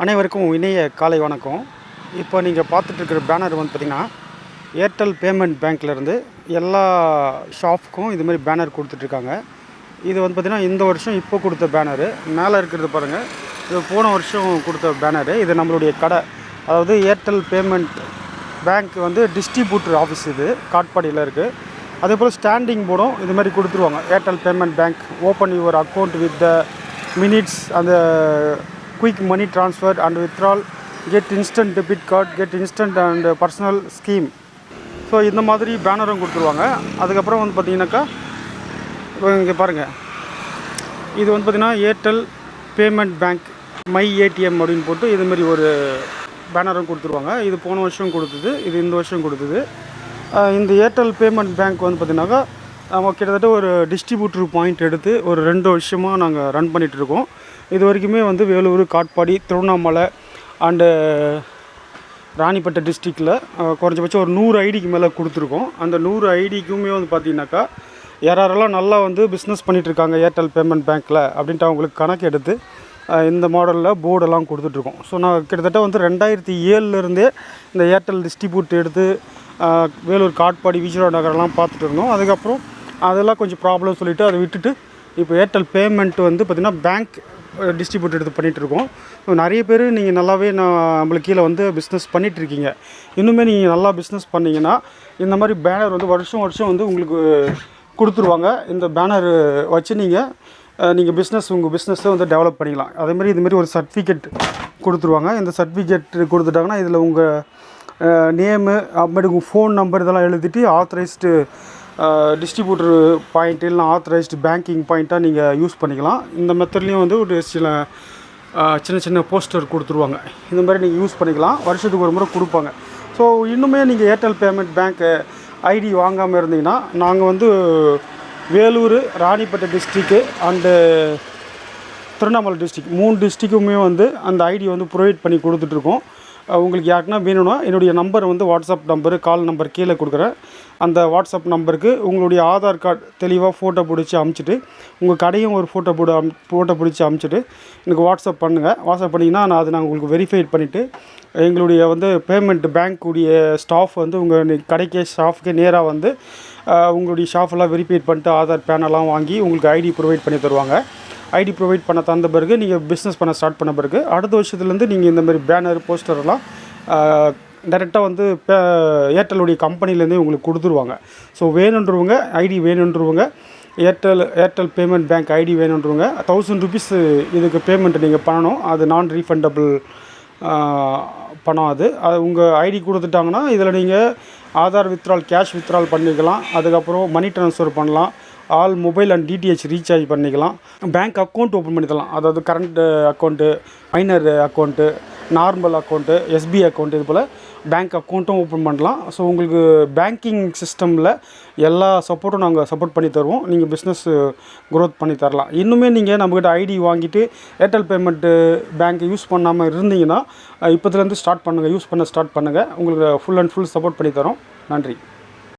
அனைவருக்கும் இணைய காலை வணக்கம். இப்போ நீங்கள் பார்த்துட்ருக்கிற பேனர் வந்து பார்த்திங்கன்னா ஏர்டெல் பேமெண்ட் பேங்க்லேருந்து எல்லா ஷாப்புக்கும் இது மாதிரி பேனர் கொடுத்துட்ருக்காங்க. இது வந்து பார்த்திங்கன்னா இந்த வருஷம் இப்போ கொடுத்த பேனரு. மேலே இருக்கிறது பாருங்கள் இது போன வருஷம் கொடுத்த பேனரு. இது நம்மளுடைய கடை. அதாவது ஏர்டெல் பேமெண்ட் பேங்க் வந்து டிஸ்ட்ரிபியூட்டர் ஆஃபீஸ் இது. காட்பாடியில் இருக்குது அதே போல் ஸ்டாண்டிங் போர்டும் இது மாதிரி கொடுத்துருவாங்க. Airtel payment bank open your account with the minutes அந்த quick money transfer and withdraw get instant debit card get instant and personal scheme so இந்த மாதிரி பேனரும் கொடுத்துருவாங்க. அதுக்கப்புறம் வந்து பார்த்தீங்கன்னாக்கா இங்கே பாருங்கள் இது வந்து பார்த்திங்கன்னா Airtel payment bank my ATM அப்படின்னு போட்டு இது மாதிரி ஒரு பேனரும் கொடுத்துருவாங்க. இது போன வருஷம் கொடுத்தது இது இந்த வருஷம் கொடுத்தது. இந்த ஏர்டெல் பேமெண்ட் பேங்க் வந்து பார்த்திங்கனாக்கா நம்ம கிட்டத்தட்ட ஒரு டிஸ்ட்ரிபியூட்டர் பாயிண்ட் எடுத்து ஒரு ரெண்டு வருஷமாக நாங்கள் ரன் பண்ணிகிட்ருக்கோம் இது வரைக்குமே வந்து வேலூர் காட்பாடி திருவண்ணாமலை அண்டு ராணிப்பேட்டை டிஸ்ட்ரிக்டில் குறைஞ்சபட்சம் ஒரு நூறு ஐடிக்கு மேலே கொடுத்துருக்கோம். அந்த நூறு ஐடிக்குமே வந்து பார்த்தீங்கன்னாக்கா யாரெல்லாம் நல்லா வந்து பிஸ்னஸ் பண்ணிகிட்ருக்காங்க ஏர்டெல் பேமெண்ட் பேங்க்கில் அப்படின்ட்டு அவங்களுக்கு கணக்கு எடுத்து இந்த மாடலில் போர்டெல்லாம் கொடுத்துட்ருக்கோம் ஸோ நான் கிட்டத்தட்ட வந்து ரெண்டாயிரத்தி ஏழுலேருந்தே இந்த ஏர்டெல் டிஸ்ட்ரிபியூட் எடுத்து வேலூர் காட்பாடி விஜயவாட நகரெல்லாம் பார்த்துட்டு இருந்தோம் அதுக்கப்புறம் அதெல்லாம் கொஞ்சம் ப்ராப்ளம் சொல்லிவிட்டு அதை விட்டுட்டு இப்போ ஏர்டெல் பேமெண்ட் வந்து பார்த்திங்கன்னா பேங்க் டிஸ்ட்ரிபியூட் எடுத்து பண்ணிகிட்ருக்கோம் நிறைய பேர் நீங்கள் நல்லாவே நான் நம்மளுக்கு கீழே வந்து பிஸ்னஸ் பண்ணிகிட்டு இருக்கீங்க இன்னுமே நீங்கள் நல்லா பிஸ்னஸ் பண்ணிங்கன்னா இந்த மாதிரி பேனர் வந்து வருஷம் வருஷம் வந்து உங்களுக்கு கொடுத்துருவாங்க. இந்த பேனர் வச்சு நீங்கள் நீங்கள் பிஸ்னஸ் உங்கள் பிஸ்னஸை வந்து டெவலப் பண்ணிக்கலாம். அதேமாதிரி இதுமாரி ஒரு சர்டிஃபிகேட் கொடுத்துருவாங்க. இந்த சர்டிஃபிகேட் கொடுத்துட்டாங்கன்னா இதில் உங்கள் நேமு அப்புறமேட்டு உங்கள் ஃபோன் நம்பர் இதெல்லாம் எழுதிட்டு ஆத்தரைஸ்டு டிஸ்ட்ரிபியூட்டர் பாயிண்ட் இல்லைனா ஆத்தரைஸ்டு பேங்கிங் பாயிண்ட்டாக நீங்கள் யூஸ் பண்ணிக்கலாம். இந்த மெத்தட்லேயும் வந்து ஒரு சில சின்ன சின்ன போஸ்டர் கொடுத்துருவாங்க. இந்த மாதிரி நீங்கள் யூஸ் பண்ணிக்கலாம். வருஷத்துக்கு ஒரு முறை கொடுப்பாங்க. ஸோ இன்னுமே நீங்கள் ஏர்டெல் பேமெண்ட் பேங்க்கு ஐடி வாங்காமல் இருந்தீங்கன்னா நாங்கள் வந்து வேலூர் ராணிப்பேட்டை டிஸ்ட்ரிக்கு அண்டு திருவண்ணாமலை டிஸ்ட்ரிக் மூணு டிஸ்ட்ரிக்குமே வந்து அந்த ஐடி வந்து ப்ரொவைட் பண்ணி கொடுத்துட்ருக்கோம் உங்களுக்கு யாருக்குன்னா வேணும்னா என்னுடைய நம்பர் வந்து வாட்ஸ்அப் நம்பரு கால் நம்பர் கீழே கொடுக்குறேன். அந்த வாட்ஸ்அப் நம்பருக்கு உங்களுடைய ஆதார் கார்டு தெளிவாக ஃபோட்டோ பிடிச்சி அமுச்சிட்டு உங்கள் கடையும் ஒரு ஃபோட்டோ போட அம் ஃபோட்டோ பிடிச்சி அமுச்சிட்டு எனக்கு வாட்ஸ்அப் பண்ணுங்கள் வாட்ஸ்அப் பண்ணிங்கன்னா நான் அதை நான் உங்களுக்கு வெரிஃபைட் பண்ணிவிட்டு எங்களுடைய வந்து பேமெண்ட் பேங்க்குடைய ஸ்டாஃப் வந்து உங்கள் கடைக்கே ஸ்டாஃப்க்கே நேராக வந்து உங்களுடைய ஷாஃபெல்லாம் வெரிஃபைட் பண்ணிட்டு ஆதார் பேனெல்லாம் வாங்கி உங்களுக்கு ஐடி ப்ரொவைட் பண்ணி தருவாங்க. ஐடி ப்ரொவைட் பண்ண தந்த பிறகு நீங்கள் பிஸ்னஸ் பண்ண ஸ்டார்ட் பண்ண பிறகு அடுத்த வருஷத்துலேருந்து நீங்கள் இந்த மாதிரி பேனர் போஸ்டர்லாம் டைரெக்டாக வந்து பே ஏர்டெல்லுடைய கம்பெனிலேருந்தே உங்களுக்கு கொடுத்துருவாங்க. ஸோ வேணுன்றவங்க ஐடி வேணுன்றவங்க Airtel Airtel payment bank ID வேணுன்றவங்க தௌசண்ட் ருபீஸ் இதுக்கு பேமெண்ட் நீங்கள் பண்ணணும். அது நான் ரீஃபண்டபிள் பணம் அது. அது உங்கள் ஐடி கொடுத்துட்டாங்கன்னா இதில் நீங்கள் ஆதார் வித்ட்ரால் கேஷ் வித்ட்ரால் பண்ணிக்கலாம். அதுக்கப்புறம் மணி ட்ரான்ஸ்ஃபர் பண்ணலாம். All mobile and DTH recharge பண்ணிக்கலாம். பேங்க் அக்கௌண்ட் ஓப்பன் பண்ணிக்கலாம். அதாவது current account minor account normal account SP account இது போல் பேங்க் அக்கௌண்ட்டும் ஓப்பன் பண்ணலாம். ஸோ உங்களுக்கு பேங்கிங் சிஸ்டமில் எல்லா சப்போர்ட்டும் நாங்கள் சப்போர்ட் பண்ணி தருவோம். நீங்கள் பிஸ்னஸ் க்ரோத் பண்ணி தரலாம். இன்னுமே நீங்கள் நம்மக்கிட்ட ஐடி வாங்கிட்டு ஏர்டெல் பேமெண்ட்டு பேங்க் யூஸ் பண்ணாமல் இருந்தீங்கன்னா இப்போதுலேருந்து ஸ்டார்ட் பண்ணுங்கள் யூஸ் பண்ண ஸ்டார்ட் பண்ணுங்கள் உங்களுக்கு ஃபுல் அண்ட் ஃபுல் சப்போர்ட் பண்ணி தரோம். நன்றி.